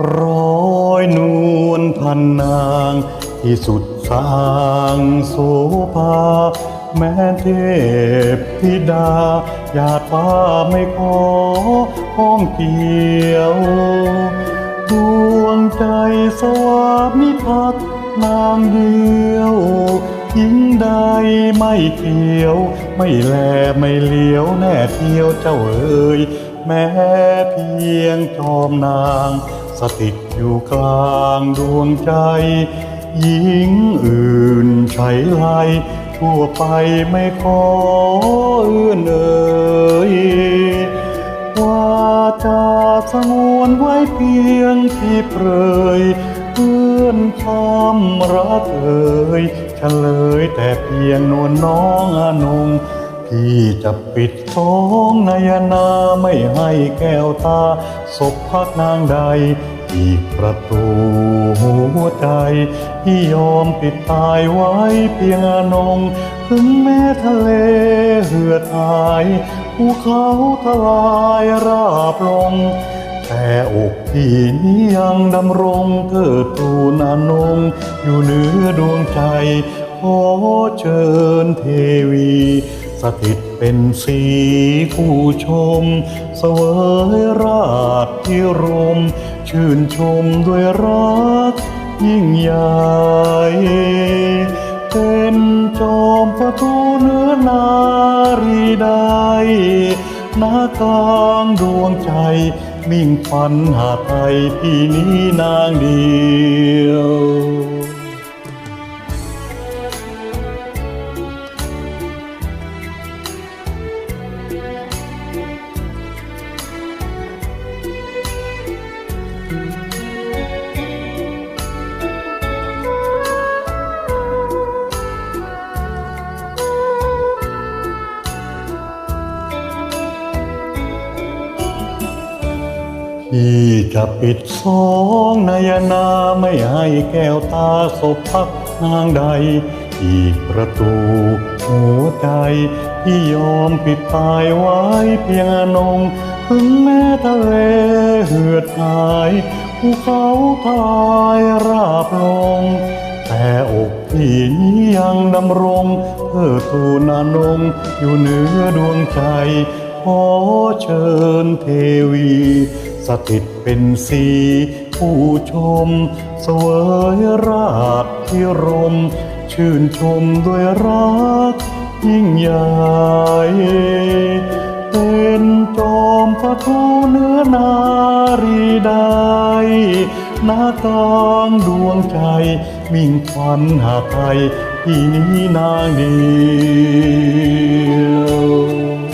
ร้อยนวลพันนางที่สุดสร้างโสภาแม้เทพธิดาหยาดฟ้าไม่ขอห้องเกี่ยวดวงใจสวามิภักดิ์นางเดียวหญิงใดไม่เกี่ยว ไม่แลไม่เลี้ยวแน่เที่ยวเจ้าเอ๋ยแม้เพียงจอมนาง ถิตอยู่กลางดวงใจ หญิงอื่นใช้ไลทั่วไปไม่ขอเอื้อนเอ่ยว่าจะสงวนไว้เพียงที่เปรยเพื่อนคำรักเอ่ยเฉลยแต่เพียงนวลน้องอนง พี่จะปิดท้องนายนาไม่ให้แก้วตาศพพักนางใด อีกประตูหัวใจที่ยอมปิดตายไว้เพียงอนง ถึงแม้ทะเลเหือดหายภูเขาทลายราบลง แต่อกพี่นี้ยังดำรงเทิดทูนอนง อยู่เหนือดวงใจขอเชิญเทวี สถิตเป็นสีผู้ชม เสวยราชพิรม ชื่นชมด้วยรักยิ่งใหญ่เป็นจอมประตูเนื้อนารีใดหน้ากลางดวงใจ มิ่งฝันหาไทยพี่นี้นางดี พี่จะปิดสองนายนาไม่ให้แก้วตาศพพักนางใด อีกประตูหัวใจที่ยอมปิดตายไว้เพียงอนง ถึงแม้ทะเลเหือดหายภูเขาทายราบลง แต่อกพี่นี้ยังดำรงเพื่อทูนานงอยู่เหนือดวงใจ ขอเชิญเทวี สถิตเป็นสีผู้ชม เสวยราชพิรม ชื่นชมด้วยรักยิ่งใหญ่เป็นจอมพระทูเนื้อนารีใดหน้ากลางดวงใจ มิ่งควันหาไทยที่นี้นางเดียว